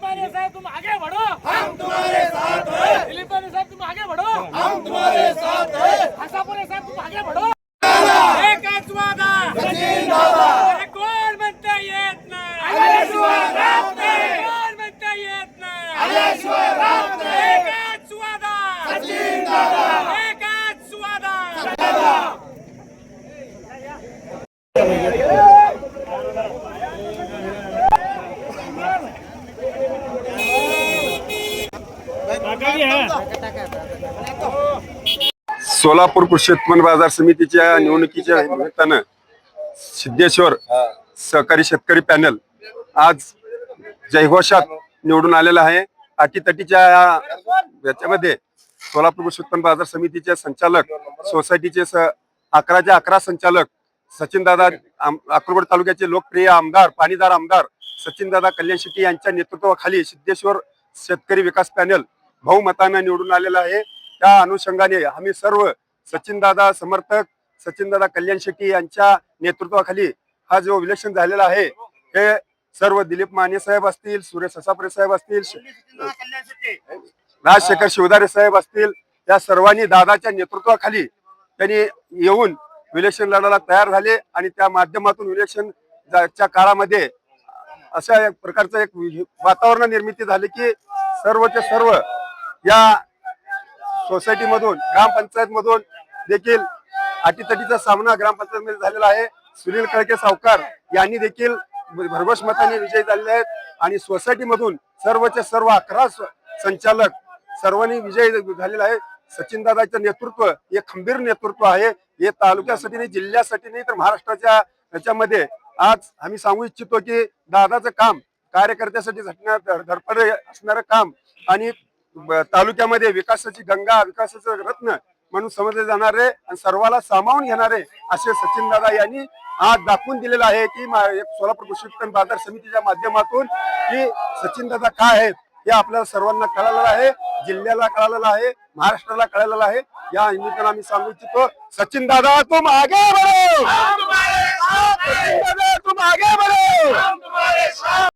Maria Zé do Mar. Solapur कृषी उत्पन्न बाजार समितीच्या निवडणुकीच्या निमित्तानं सिद्धेश्वर सहकारी शेतकरी पॅनल आज जयघोषात निवडून आलेला आहे. अटीतटीच्या याच्यामध्ये सोलापूर कृषी उत्पन्न बाजार समितीचे संचालक सोसायटीचे स अकराचे अकरा संचालक सचिनदादा अक्रोड तालुक्याचे लोकप्रिय आमदार पाणीदार आमदार सचिनदादा कल्याण शेट्टी यांच्या नेतृत्वाखाली सिद्धेश्वर शेतकरी विकास पॅनल बहुमतानं निवडून आलेला आहे. त्या अनुषंगाने आम्ही सर्व सचिनदादा समर्थक सचिनदादा कल्याण शेट्टी यांच्या नेतृत्वाखाली हा जो इलेक्शन झालेला आहे हे सर्व दिलीप माने साहेब असतील सुरेश हसापरे साहेब असतील राजशेखर शिवदारे साहेब असतील या सर्वांनी दादाच्या नेतृत्वाखाली त्यांनी येऊन इलेक्शन लढायला तयार झाले आणि त्या माध्यमातून इलेक्शन च्या काळामध्ये अशा एक प्रकारचं एक वातावरण निर्मिती झाली की सर्वचे सर्व या सोसायटीमधून ग्रामपंचायतमधून देखील अटीतटीचा सामना ग्रामपंचायतमध्ये झालेला आहे. सुनील कळके सावकार यांनी देखील भरघोष मताने विजयी झालेले आहेत आणि सोसायटीमधून सर्वचे सर्व अकरा संचालक सर्वांनी विजय झालेला आहे सचिन दादाचं नेतृत्व हे खंबीर नेतृत्व आहे. हे तालुक्यासाठी नाही जिल्ह्यासाठी नाही तर महाराष्ट्राच्या याच्यामध्ये आज आम्ही सांगू इच्छितो की दादाचं काम कार्यकर्त्यासाठी झटणार धडपड असणारं काम आणि तालुक्यामध्ये विकासाची गंगा विकासाचं रत्न म्हणून समजले जाणारे आणि सर्वाला सामावून घेणारे असे सचिन दादा यांनी आज दाखवून दिलेलं आहे की एक सोलापूर कृषी उत्पन्न बाजार समितीच्या माध्यमातून की सचिन दादा काय आहेत हे आपल्याला सर्वांना कळालेलं आहे जिल्ह्याला कळालेलं आहे महाराष्ट्राला कळालेलं आहे. या निमित्तानं आम्ही सांगू इच्छितो सचिन दादा तुम मागे सचिन दादा तुम आगे बढ़ो!